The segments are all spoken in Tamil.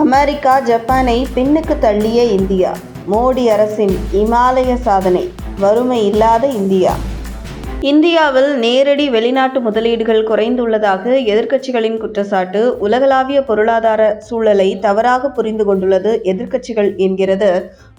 அமெரிக்கா ஜப்பானை பின்னுக்கு தள்ளிய இந்தியா. மோடி அரசின் இமாலய சாதனை வறுமை இல்லாத இந்தியா. இந்தியாவில் நேரடி வெளிநாட்டு முதலீடுகள் குறைந்துள்ளதாக எதிர்க்கட்சிகளின் குற்றச்சாட்டு உலகளாவிய பொருளாதார சூழலை தவறாக புரிந்து கொண்டுள்ளது எதிர்க்கட்சிகள் என்கிறது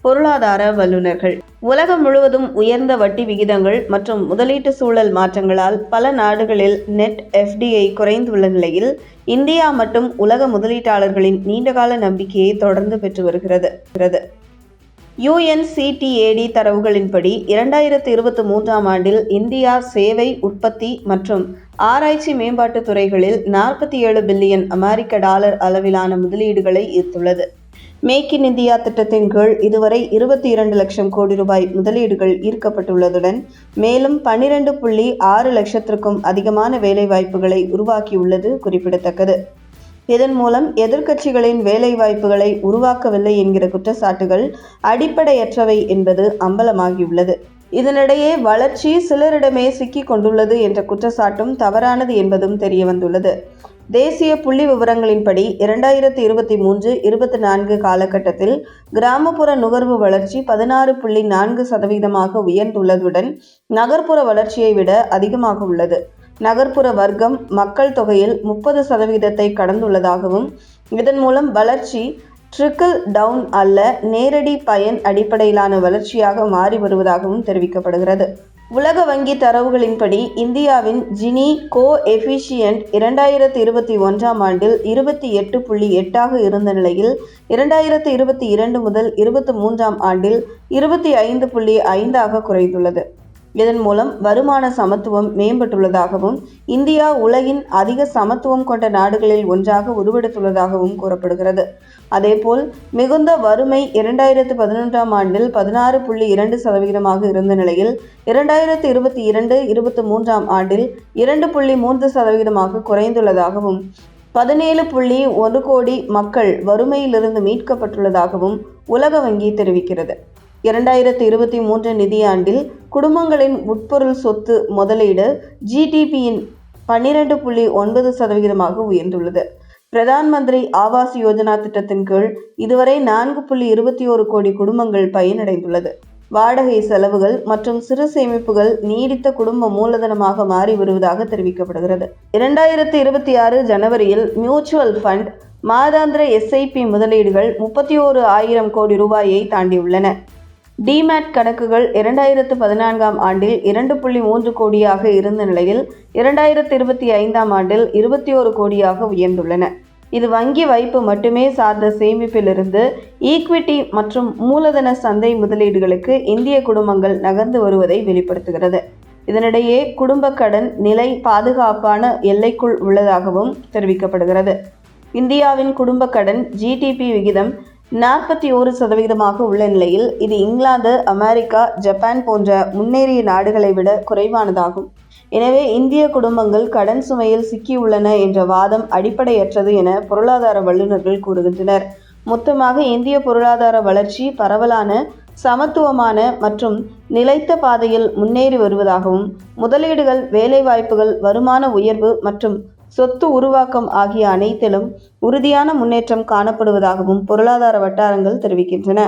பொருளாதார வல்லுநர்கள். உலகம் முழுவதும் உயர்ந்த வட்டி விகிதங்கள் மற்றும் முதலீட்டு சூழல் மாற்றங்களால் பல நாடுகளில் நெட் எஃப்டிஐ குறைந்துள்ள நிலையில் இந்தியா மட்டும் உலக முதலீட்டாளர்களின் நீண்டகால நம்பிக்கையை தொடர்ந்து பெற்று வருகிறது. யுஎன்சிடிஏடி தரவுகளின்படி இரண்டாயிரத்து இருபத்தி மூன்றாம் ஆண்டில் இந்தியா சேவை உற்பத்தி மற்றும் ஆராய்ச்சி மேம்பாட்டுத் துறைகளில் நாற்பத்தி ஏழு பில்லியன் அமெரிக்க டாலர் அளவிலான முதலீடுகளை ஈர்த்துள்ளது. மேக் இன் இந்தியா திட்டத்தின் கீழ் இதுவரை இருபத்தி இரண்டு லட்சம் கோடி ரூபாய் முதலீடுகள் ஈர்க்கப்பட்டுள்ளதுடன் மேலும் பன்னிரண்டு புள்ளி ஆறு லட்சத்திற்கும் அதிகமான வேலைவாய்ப்புகளை உருவாக்கியுள்ளது குறிப்பிடத்தக்கது. இதன் மூலம் எதிர்க்கட்சிகளின் வேலைவாய்ப்புகளை உருவாக்கவில்லை என்கிற குற்றச்சாட்டுகள் அடிப்படையற்றவை என்பது அம்பலமாகியுள்ளது. இதனிடையே வளர்ச்சி சிலரிடமே சிக்கிக் கொண்டுள்ளது என்ற குற்றச்சாட்டும் தவறானது என்பதும் தெரியவந்துள்ளது. தேசிய புள்ளி விவரங்களின்படி இரண்டாயிரத்தி இருபத்தி மூன்று இருபத்தி நான்கு காலகட்டத்தில் கிராமப்புற நுகர்வு வளர்ச்சி பதினாறு புள்ளி நான்கு சதவீதமாக உயர்ந்துள்ளதுடன் நகர்ப்புற வளர்ச்சியை விட அதிகமாக உள்ளது. நகர்ப்புற வர்க்கம் மக்கள் தொகையில் முப்பது சதவீதத்தை கடந்துள்ளதாகவும் இதன் மூலம் வளர்ச்சி ட்ரிக்கிள் டவுன் அல்ல நேரடி பயன் அடிப்படையிலான வளர்ச்சியாக மாறி வருவதாகவும் தெரிவிக்கப்படுகிறது. உலக வங்கி தரவுகளின்படி இந்தியாவின் ஜினி கோ எஃபிஷியன்ட் இரண்டாயிரத்தி இருபத்தி ஒன்றாம் ஆண்டில் இருபத்தி எட்டு புள்ளி எட்டாக இருந்த நிலையில் இரண்டாயிரத்தி இருபத்தி இரண்டு முதல் இருபத்தி மூன்றாம் ஆண்டில் இருபத்தி ஐந்து புள்ளி ஐந்தாக குறைந்துள்ளது. இதன் மூலம் வருமான சமத்துவம் மேம்பட்டுள்ளதாகவும் இந்தியா உலகின் அதிக சமத்துவம் கொண்ட நாடுகளில் ஒன்றாக உருவெடுத்துள்ளதாகவும் கூறப்படுகிறது. அதேபோல் மிகுந்த வறுமை இரண்டாயிரத்து பதினொன்றாம் ஆண்டில் பதினாறு புள்ளி இரண்டு சதவிகிதமாக இருந்த நிலையில் இரண்டாயிரத்து இருபத்தி இரண்டு இருபத்தி மூன்றாம் ஆண்டில் இரண்டு புள்ளி மூன்று சதவிகிதமாக குறைந்துள்ளதாகவும் பதினேழு புள்ளி ஒரு கோடி மக்கள் வறுமையிலிருந்து மீட்கப்பட்டுள்ளதாகவும் உலக வங்கி தெரிவிக்கிறது. இரண்டாயிரத்தி இருபத்தி மூன்று நிதியாண்டில் குடும்பங்களின் உட்பொருள் சொத்து முதலீடு ஜிடிபியின் பன்னிரண்டு புள்ளி ஒன்பது சதவிகிதமாக உயர்ந்துள்ளது. பிரதான் மந்திரி ஆவாஸ் யோஜனா திட்டத்தின் கீழ் இதுவரை நான்கு புள்ளி இருபத்தி ஓரு கோடி குடும்பங்கள் பயனடைந்துள்ளது. வாடகை செலவுகள் மற்றும் சிறு சேமிப்புகள் நீடித்த குடும்ப மூலதனமாக மாறி வருவதாக தெரிவிக்கப்படுகிறது. இரண்டாயிரத்தி இருபத்தி ஆறு ஜனவரியில் மியூச்சுவல் ஃபண்ட் மாதாந்திர எஸ்ஐபி முதலீடுகள் முப்பத்தி ஓரு ஆயிரம் கோடி ரூபாயை தாண்டியுள்ளன. டிமேட் கணக்குகள் இரண்டாயிரத்து பதினான்காம் ஆண்டில் இரண்டு புள்ளி மூன்று கோடியாக இருந்த நிலையில் இரண்டாயிரத்து இருபத்தி ஐந்தாம் ஆண்டில் இருபத்தி ஒரு கோடியாக உயர்ந்துள்ளன. இது வங்கி வைப்பு மட்டுமே சார்ந்த சேமிப்பிலிருந்து ஈக்விட்டி மற்றும் மூலதன சந்தை முதலீடுகளுக்கு இந்திய குடும்பங்கள் நகர்ந்து வருவதை வெளிப்படுத்துகிறது. இதனிடையே குடும்ப கடன் நிலை பாதுகாப்பான எல்லைக்குள் உள்ளதாகவும் தெரிவிக்கப்படுகிறது. இந்தியாவின் குடும்ப கடன் ஜிடிபி விகிதம் நாற்பத்தி ஓரு சதவிகிதமாக உள்ள நிலையில் இது இங்கிலாந்து அமெரிக்கா ஜப்பான் போன்ற முன்னேறிய நாடுகளை விட குறைவானதாகும். எனவே இந்திய குடும்பங்கள் கடன் சுமையில் சிக்கியுள்ளன என்ற வாதம் அடிப்படையற்றது என பொருளாதார வல்லுநர்கள் கூறுகின்றனர். மொத்தமாக இந்திய பொருளாதார வளர்ச்சி பரவலான சமத்துவமான மற்றும் நிலைத்த பாதையில் முன்னேறி வருவதாகவும் முதலீடுகள் வேலைவாய்ப்புகள் வருமான உயர்வு மற்றும் சொத்து உருவாக்கம் ஆகிய அனைத்திலும் உறுதியான முன்னேற்றம் காணப்படுவதாகவும் பொருளாதார வட்டாரங்கள் தெரிவிக்கின்றன.